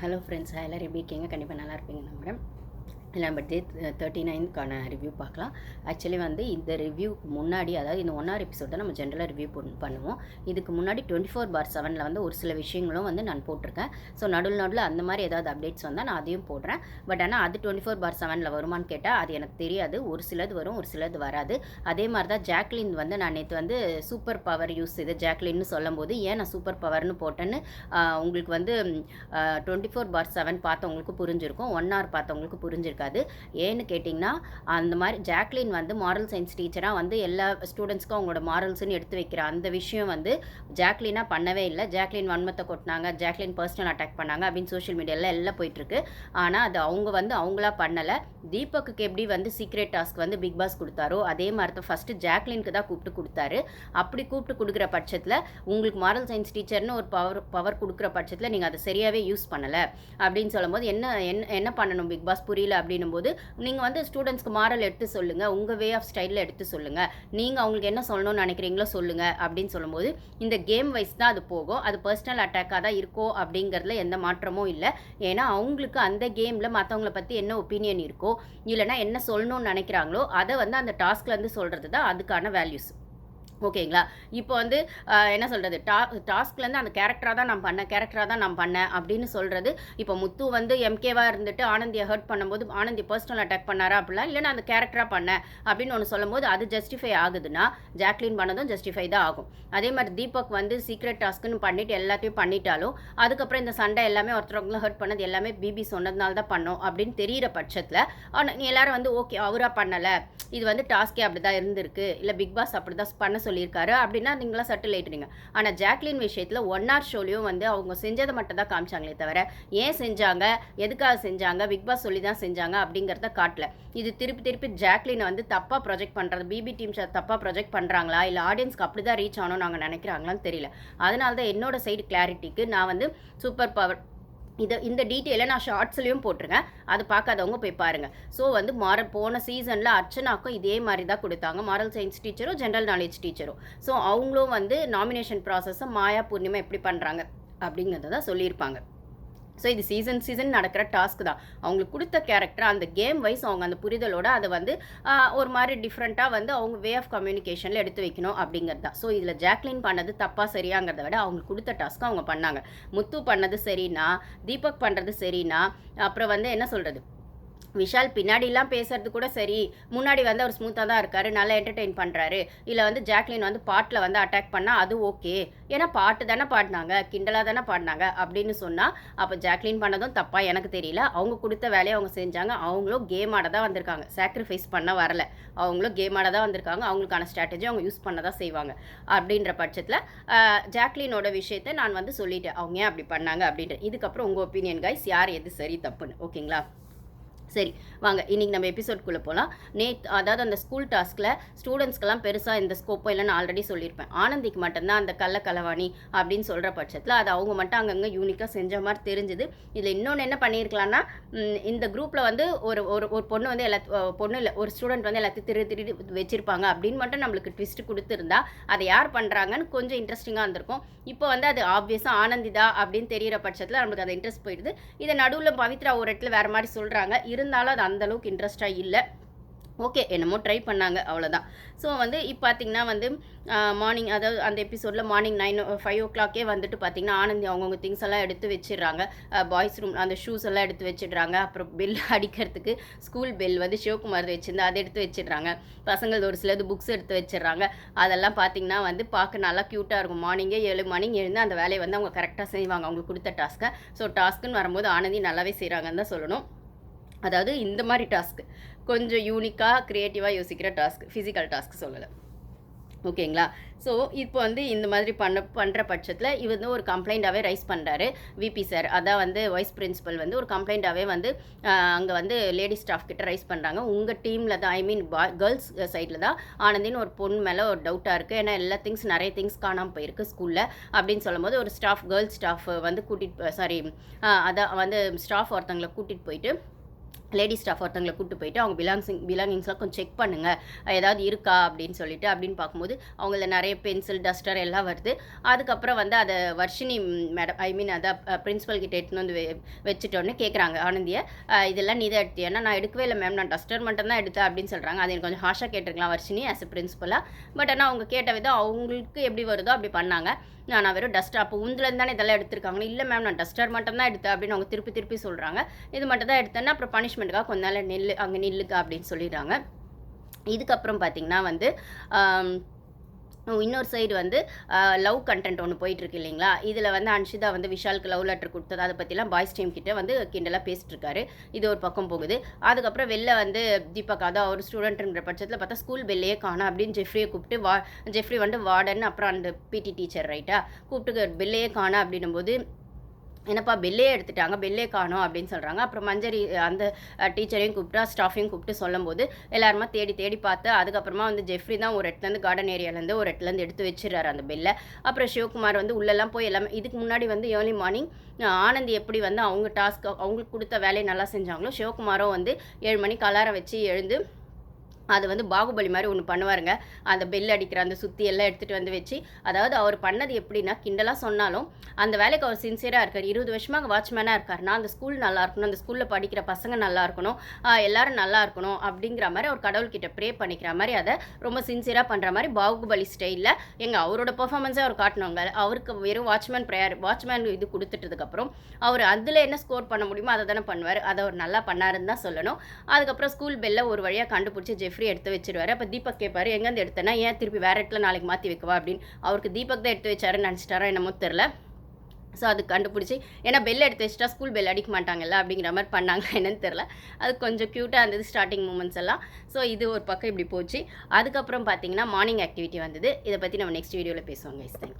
Hello friends எல்லோரும் எப்படி இருக்கீங்க? கண்டிப்பாக நல்லா இருப்பீங்க நம்புகிறேன் நம்பர் டே தேர்ட்டி நைன்க்கான ரிவ்யூ பார்க்கலாம். ஆக்சுவலி வந்து இந்த ரிவ்யூக்கு முன்னாடி அதாவது இந்த ஒன் ஆர் எபிசோட் தான் நம்ம ஜென்ரலாக ரிவ்யூ பண்ணுவோம். இதுக்கு முன்னாடி டுவெண்ட்டி ஃபோர் பார் செவனில் வந்து ஒரு சில விஷயங்களும் வந்து நான் போட்டிருக்கேன். ஸோ நடுவில் நடுவில் அந்த மாதிரி ஏதாவது அப்டேட்ஸ் வந்தால் நான் அதையும் போடுறேன். பட் ஆனால் அது டுவெண்ட்டி ஃபோர் பார் செவனில் வருமானு கேட்டால் அது எனக்கு தெரியாது. ஒரு சிலது வரும் ஒரு சிலது வராது. அதே மாதிரி தான் ஜாக்லின் வந்து நான் நேற்று வந்து சூப்பர் பவர் யூஸ் இது ஜாக்லின்னு சொல்லும்போது ஏன் நான் சூப்பர் பவர்னு போட்டேன்னு உங்களுக்கு வந்து டுவெண்ட்டி ஃபோர் பார் செவன் பார்த்தவங்களுக்கு புரிஞ்சிருக்கும். ஒன் ஆர் பார்த்தவங்களுக்கு இருக்காது. ஏன்னு கேட்டிங்கன்னா அந்த மாதிரி ஜாக்லின் வந்து மாரல் சயின்ஸ் டீச்சராக வந்து எல்லா ஸ்டூடெண்ட்ஸ்க்கும் அவங்களோட மாரல்ஸ்னு எடுத்து வைக்கிற அந்த விஷயம் வந்து ஜாக்லினாக பண்ணவே இல்லை. ஜாக்லின் வன்மத்தை கொட்டினாங்க ஜாக்லின் பர்சனல் அட்டாக் பண்ணாங்க அப்படின்னு சோஷியல் மீடியாவில் எல்லாம் போயிட்டுருக்கு ஆனால் அது அவங்க வந்து அவங்களா பண்ணலை. தீபக்குக்கு எப்படி வந்து சீக்ரெட் டாஸ்க் வந்து பிக் பாஸ் கொடுத்தாரோ அதே மாதிரி தான் ஃபஸ்ட்டு ஜாக்லினுக்கு தான் கூப்பிட்டு கொடுத்தாரு. அப்படி கூப்பிட்டு கொடுக்குற பட்சத்தில் உங்களுக்கு மாரல் சயின்ஸ் டீச்சர்னு ஒரு பவர் பவர் கொடுக்குற பட்சத்தில் நீங்கள் அதை சரியாகவே யூஸ் பண்ணலை அப்படின்னு சொல்லும்போது என்ன என்ன என்ன பண்ணணும் பிக் பாஸ்? புரியல அப்படின்னும் போது நீங்கள் வந்து ஸ்டூடெண்ட்ஸ்க்கு மாடல் எடுத்து சொல்லுங்கள் உங்கள் வே ஆஃப் ஸ்டைலில் எடுத்து சொல்லுங்கள் நீங்கள் அவங்களுக்கு என்ன சொல்லணும்னு நினைக்கிறீங்களோ சொல்லுங்கள் அப்படின்னு சொல்லும்போது இந்த கேம் வைஸ் தான் அது போகும். அது பர்சனல் அட்டாக்காக தான் இருக்கோ அப்படிங்கிறதுல எந்த மாற்றமும் இல்லை. ஏன்னா அவங்களுக்கு அந்த கேமில் மற்றவங்கள பற்றி என்ன ஒப்பீனியன் இருக்கோ இல்லைனா என்ன சொல்லணும்னு நினைக்கிறாங்களோ அதை வந்து அந்த டாஸ்க்லேருந்து சொல்கிறது தான் அதுக்கான வேல்யூஸ் ஓகேங்களா? இப்போ வந்து என்ன சொல்கிறது டா டாஸ்க்லேருந்து அந்த கேரக்டராக தான் நான் பண்ணேன் கேரக்டராக தான் நான் பண்ணேன் அப்படின்னு சொல்கிறது இப்போ முத்து வந்து எம்கேவாக இருந்துட்டு ஆனந்தியை ஹர்ட் பண்ணும்போது ஆனந்தி பர்சனல் அட்டாக் பண்ணாரா அப்படிலாம் இல்லைனா அந்த கேரக்டராக பண்ணேன் அப்படின்னு ஒன்று சொல்லும்போது அது ஜஸ்டிஃபை ஆகுதுன்னா ஜாக்லின் பண்ணதும் ஜஸ்டிஃபை தான் ஆகும். அதே மாதிரி தீபக் வந்து சீக்ரெட் டாஸ்க்குன்னு பண்ணிட்டு எல்லாத்தையும் பண்ணிட்டாலும் அதுக்கப்புறம் இந்த சண்டை எல்லாமே ஒருத்தரவங்களும் ஹர்ட் பண்ணது எல்லாமே பிபி சொன்னதுனால தான் பண்ணோம் அப்படின்னு தெரிகிற பட்சத்தில் ஆனால் எல்லாரும் வந்து ஓகே அவராக பண்ணலை. இது வந்து டாஸ்கே அப்படி தான் இருந்திருக்கு. இல்லை பிக் பாஸ் அப்படி தான் பண்ண சொல்லியிருக்காரு. அப்படின்னா நீங்களாம் சட்டில் ஆயிட்டுறீங்க ஆனால் ஜாக்லின் விஷயத்தில் ஒன் ஆர் ஷோலையும் வந்து அவங்க செஞ்சதை மட்டும் தான் காமிச்சாங்களே தவிர ஏன் செஞ்சாங்க? எதுக்காக செஞ்சாங்க? பிக் பாஸ் சொல்லி தான் செஞ்சாங்க அப்படிங்கிறத காட்டல. இது திருப்பி திருப்பி ஜாக்லினை வந்து தப்பாக ப்ரொஜெக்ட் பண்ணுறது பிபி டீம் தப்பாக ப்ரொஜெக்ட் பண்ணுறாங்களா இல்லை ஆடியன்ஸ்க்கு அப்படி தான் ரீச் ஆகணும்னு நாங்கள் நினைக்கிறாங்களான்னு தெரியல. அதனால தான் என்னோட சைடு கிளாரிட்டிக்கு நான் வந்து சூப்பர் பவர் இதை இந்த டீட்டெயிலை நான் ஷார்ட்ஸ்லேயும் போட்டிருக்கேன். அது பார்க்காதவங்க போய் பாருங்கள் ஸோ வந்து மாற போன சீசனில் அர்ச்சனாக்கும் இதே மாதிரி தான் கொடுத்தாங்க. மாரல் சயின்ஸ் டீச்சரும் ஜென்ரல் நாலேஜ் டீச்சரும் ஸோ அவங்களும் வந்து நாமினேஷன் ப்ராசஸை மாயா பூர்ணிமா எப்படி பண்ணுறாங்க அப்படிங்கிறத தான் சொல்லியிருப்பாங்க. ஸோ இது சீசன் சீசன் நடக்கிற டாஸ்க் தான். அவங்களுக்கு கொடுத்த கேரக்டர் அந்த கேம் வைஸ் அவங்க அந்த புரிதலோட அதை வந்து ஒரு மாதிரி டிஃப்ரெண்ட்டாக வந்து அவங்க வே ஆஃப் கம்யூனிகேஷனில் எடுத்து வைக்கணும் அப்படிங்கிறது தான். ஸோ இதில் ஜாக்லின் பண்ணது தப்பாக சரியாங்கிறத விட அவங்களுக்கு கொடுத்த டாஸ்க்கு அவங்க பண்ணாங்க. முத்து பண்ணது சரினா தீபக் பண்ணுறது சரினா அப்புறம் வந்து என்ன சொல்கிறது விஷால் பின்னாடிலாம் பேசுறது கூட சரி. முன்னாடி வந்து அவர் ஸ்மூத்தாக தான் இருக்காரு நல்லா என்டர்டெயின் பண்ணுறாரு இல்லை வந்து ஜாக்லின் வந்து பாட்டில் வந்து அட்டாக் பண்ணால் அது ஓகே ஏன்னா பாட்டு தானே பாடினாங்க கிண்டலாக தானே பாடினாங்க அப்படின்னு சொன்னால் அப்போ ஜாக்லின் பண்ணதும் தப்பாக எனக்கு தெரியல. அவங்க கொடுத்த வேலையை அவங்க செஞ்சாங்க. அவங்களும் கேம் ஆட தான் வந்திருக்காங்க. சாக்ரிஃபைஸ் பண்ண வரல. அவங்களும் கேம் ஆட தான் வந்திருக்காங்க. அவங்களுக்கான ஸ்ட்ராட்டஜி அவங்க யூஸ் பண்ண தான் செய்வாங்க. அப்படின்ற பட்சத்தில் ஜாக்லினோட விஷயத்தை நான் வந்து சொல்லிட்டேன். அவங்க ஏன் அப்படி பண்ணாங்க அப்படின்ற இதுக்கப்புறம் உங்கள் ஒப்பீனியன் கைஸ் யார் எது சரி தப்புன்னு. ஓகேங்களா சரி வாங்க இன்றைக்கி நம்ம எபிசோட்குள்ளே போகலாம் நேத் அதாவது அந்த ஸ்கூல் டாஸ்கில் ஸ்டூடெண்ட்ஸ்க்கெல்லாம் பெருசாக இந்த ஸ்கோப்போ இல்லை நான் ஆல்ரெடி சொல்லியிருப்பேன். ஆனந்திக்கு மட்டும்தான் அந்த கள்ள கலவாணி அப்படின்னு சொல்கிற பட்சத்தில் அது அவங்க மட்டும் அங்கங்கே யூனிக்காக செஞ்ச மாதிரி தெரிஞ்சுது. இதில் இன்னொன்று என்ன பண்ணியிருக்கலாம்னா இந்த குரூப்பில் வந்து ஒரு ஒரு ஒரு பொண்ணு வந்து எல்லா பொண்ணு இல்லை ஒரு ஸ்டூடெண்ட் வந்து எல்லாத்தையும் திரு திருடி வச்சுருப்பாங்க அப்படின்னு மட்டும் நம்மளுக்கு ட்விஸ்ட் கொடுத்துருந்தா அதை யார் பண்ணுறாங்கன்னு கொஞ்சம் இன்ட்ரெஸ்டிங்காக இருந்திருக்கும். இப்போ வந்து அது ஆப்வியஸாக ஆனந்திதா அப்படின்னு தெரிகிற பட்சத்தில் நம்மளுக்கு அது இன்ட்ரெஸ்ட் போயிடுது. இதை நடுவில் பவித்ரா ஒரு இடத்துல வேறு மாதிரி சொல்கிறாங்க இருந்தாலும் அது அந்தளவுக்கு இன்ட்ரெஸ்டாக இல்லை. ஓகே என்னமோ ட்ரை பண்ணாங்க அவ்வளோதான் ஸோ வந்து இப்போ பார்த்தீங்கன்னா வந்து மார்னிங் அதாவது அந்த எபிசோடில் மார்னிங் நைன் ஃபைவ் ஓ கிளாக்கே வந்துட்டு பார்த்தீங்கன்னா ஆனந்தி அவங்கவுங்க திங்ஸ் எல்லாம் எடுத்து வச்சிடுறாங்க. பாய்ஸ் ரூம் அந்த ஷூஸ் எல்லாம் எடுத்து வச்சிடுறாங்க. அப்புறம் பெல் அடிக்கிறதுக்கு ஸ்கூல் பெல் வந்து சிவகுமார் வச்சுருந்து அதை எடுத்து வச்சிடுறாங்க. பசங்கள் ஒரு சிலது புக்ஸ் எடுத்து வச்சிடுறாங்க. அதெல்லாம் பார்த்தீங்கன்னா வந்து பார்க்க நல்லா க்யூட்டாக இருக்கும். மார்னிங்கே ஏழு மார்னிங் எழுந்து அந்த வேலையை வந்து அவங்க கரெக்டாக செய்வாங்க. அவங்களுக்கு கொடுத்த டாஸ்க்கை ஸோ டாஸ்க்குன்னு வரும்போது ஆனந்தி நல்லாவே செய்கிறாங்கன்னு தான் சொல்லணும். அதாவது இந்த மாதிரி டாஸ்க் கொஞ்சம் யூனிக்காக க்ரியேட்டிவாக யோசிக்கிற டாஸ்க் ஃபிசிக்கல் டாஸ்க் சொல்லலை. ஓகேங்களா? ஸோ இப்போ வந்து இந்த மாதிரி பண்ண பண்ணுற பட்சத்தில் இவர் வந்து ஒரு கம்ப்ளைண்ட்டாகவே ரைஸ் பண்ணுறாரு விபி சார் அதான் வந்து வைஸ் பிரின்சிபல் வந்து ஒரு கம்ப்ளைண்ட்டாகவே வந்து அங்கே வந்து லேடி ஸ்டாஃப் கிட்ட ரைஸ் பண்ணுறாங்க உங்கள் டீமில் தான் ஐ மீன் பா கேர்ள்ஸ் சைடில் தான் ஆனந்தின்னு ஒரு பொண்ணு மேலே ஒரு டவுட்டாக இருக்குது ஏன்னா எல்லா திங்ஸ் நிறைய திங்ஸ் காணாமல் போயிருக்கு ஸ்கூலில் அப்படின்னு சொல்லும்போது ஒரு ஸ்டாஃப் கேர்ள்ஸ் ஸ்டாஃப் வந்து கூட்டிகிட்டு சாரி அதான் வந்து ஸ்டாஃப் ஒருத்தங்களை கூட்டிகிட்டு போயிட்டு லேடி ஸ்டாஃப் ஒருத்தங்களை கூப்பிட்டு போயிட்டு அவங்க பிலாங்ஸிங் பிலாங்கிங்ஸ்லாம் கொஞ்சம் செக் பண்ணுங்கள் ஏதாவது இருக்கா அப்படின்னு சொல்லிட்டு அப்படின்னு பார்க்கும்போது அவங்கள நிறைய பென்சில் டஸ்டர் எல்லாம் வருது. அதுக்கப்புறம் வந்து அதை வர்ஷினி மேடம் ஐ மீன் அதை பிரின்ஸிபல் கிட்ட எடுத்துன்னு வந்து வெ- வச்சுட்டோன்னு கேட்குறாங்க ஆனந்தியை இதெல்லாம் நீ தான் எடுத்தியானா நான் எடுக்கவே இல்லை மேம் நான் டஸ்டர் மட்டும் தான் எடுத்தேன் அப்படின்னு சொல்கிறாங்க அது எனக்கு கொஞ்சம் ஹாஷாக கேட்டிருக்கலாம் வர்ஷினி ஆஸ் எ பிரின்ஸிபலாக பட் ஆனால் அவங்க கேட்ட விதம் அவங்களுக்கு எப்படி வருதோ அப்படி பண்ணாங்க. நான் நான் வெறும் டஸ்டர் அப்போ உந்துலேருந்து தானே இதெல்லாம் எடுத்திருக்காங்க இல்லை மேம் நான் டஸ்டர் மட்டும் தான் எடுத்தேன் அப்படின்னு அவங்க திருப்பி திருப்பி சொல்கிறாங்க இது மட்டும் தான் எடுத்தேன்னா அப்புறம் பனிஷ்மெண்ட்டுக்காக கொஞ்ச நாள் நெல் அங்கே நில்லுக்கா அப்படின்னு சொல்லிடுறாங்க. இதுக்கப்புறம் பார்த்தீங்கன்னா வந்து இன்னொரு சைடு வந்து லவ் கண்டென்ட் ஒன்று போயிட்டுருக்கு இல்லைங்களா? இதில் வந்து அன்ஷிதா வந்து விஷாலுக்கு லவ் லெட்டர் கொடுத்தது. அதை பற்றிலாம் பாய்ஸ் டீம் கிட்ட வந்து கிண்டலாக பேசிட்டுருக்காரு. இது ஒரு பக்கம் போகுது. அதுக்கப்புறம் வெளில வந்து தீபக் அதான் ஒரு ஸ்டூடெண்ட்ன்ற பட்சத்தில் பார்த்தா ஸ்கூல் பெல்லையே காணும் அப்படின்னு ஜெஃப்ரியை கூப்பிட்டு வா ஜெஃப்ரி வந்து வார்டன் அப்புறம் அந்த பிடி டீச்சர் ரைட்டா கூப்பிட்டு பெல்லையே காணும் அப்படின்னும் போது என்னப்பா பெல்லே எடுத்துட்டாங்க பெல்லே காணோம் அப்படின்னு சொல்கிறாங்க அப்புறம் மஞ்சரி அந்த டீச்சரையும் கூப்பிட்டா ஸ்டாஃபையும் கூப்பிட்டு சொல்லும்போது எல்லாருமா தேடி தேடி பார்த்து அதுக்கப்புறமா வந்து ஜெஃப்ரி தான் ஒரு இடத்துலேருந்து கார்டன் ஏரியாலேருந்து ஒரு இடத்துலேருந்து எடுத்து வச்சிடறாரு அந்த பெல்லை அப்புறம் சிவகுமார் வந்து உள்ளெல்லாம் போய் எல்லாமே இதுக்கு முன்னாடி வந்து ஏர்லி மார்னிங் ஆனந்த் எப்படி வந்து அவங்க டாஸ்க் அவங்களுக்கு கொடுத்த வேலையை நல்லா செஞ்சாங்களோ சிவகுமாரும் வந்து ஏழு மணிக்கு அலாரம் வச்சு எழுந்து அது வந்து பாகுபலி மாதிரி ஒன்று பண்ணுவாருங்க. அந்த பெல் அடிக்கிற அந்த சுத்தி எல்லாம் எடுத்துகிட்டு வந்து வச்சு அதாவது அவர் பண்ணது எப்படின்னா கிண்டலாக சொன்னாலும் அந்த வேலைக்கு அவர் சின்சியராக இருக்கார். இருபது வருஷமாக வாட்ச்மேனாக இருக்காருன்னா அந்த ஸ்கூல் நல்லா இருக்கணும் அந்த ஸ்கூலில் படிக்கிற பசங்க நல்லா இருக்கணும் எல்லாரும் நல்லா இருக்கணும் அப்படிங்கிற மாதிரி அவர் கடவுள்கிட்ட ப்ரே பண்ணிக்கிற மாதிரி அதை ரொம்ப சின்சியராக பண்ணுற மாதிரி பாகுபலி ஸ்டைலில் எங்கள் அவரோட பெர்ஃபார்மன்ஸே அவர் காட்டணுங்க அவருக்கு வெறும் வாட்ச்மேன் ப்ரேயர் வாட்ச்மேன் இது கொடுத்துட்டதுக்கப்புறம் அவர் அதில் என்ன ஸ்கோர் பண்ண முடியுமோ அதை தானே பண்ணுவார். அதை அவர் நல்லா பண்ணாருன்னு தான் சொல்லணும். அதுக்கப்புறம் ஸ்கூல் பெல்லை ஒரு வழியாக கண்டுபிடிச்சி ஜெஃப்ரி எடுத்து வச்சிருவாரு. அப்போ தீபக் கேட்பாரு எங்கேருந்து எடுத்தேன்னா ஏன் திருப்பி வேற இடத்துல நாளைக்கு மாற்றி வைக்கவா? அப்படின்னு. அவருக்கு தீபக் தான் எடுத்து வச்சாருன்னு நினச்சிட்டாரா என்னமோ தெரில ஸோ அது கண்டுபிடிச்சி ஏன்னா பெல் எடுத்து வச்சுட்டா ஸ்கூல் பெல் அடிக்க மாட்டாங்கல்ல அப்படிங்கிற மாதிரி பண்ணாங்க என்னன்னு தெரில அது கொஞ்சம் க்யூட்டாக இருந்தது ஸ்டார்டிங் மூமெண்ட்ஸ் எல்லாம். ஸோ இது ஒரு பக்கம் இப்படி போச்சு. அதுக்கப்புறம் பார்த்தீங்கன்னா மார்னிங் ஆக்டிவிட்டி வந்தது. இதை பற்றி நம்ம நெக்ஸ்ட் வீடியோவில் பேசுவோம் கைஸ் தேங்க்யூ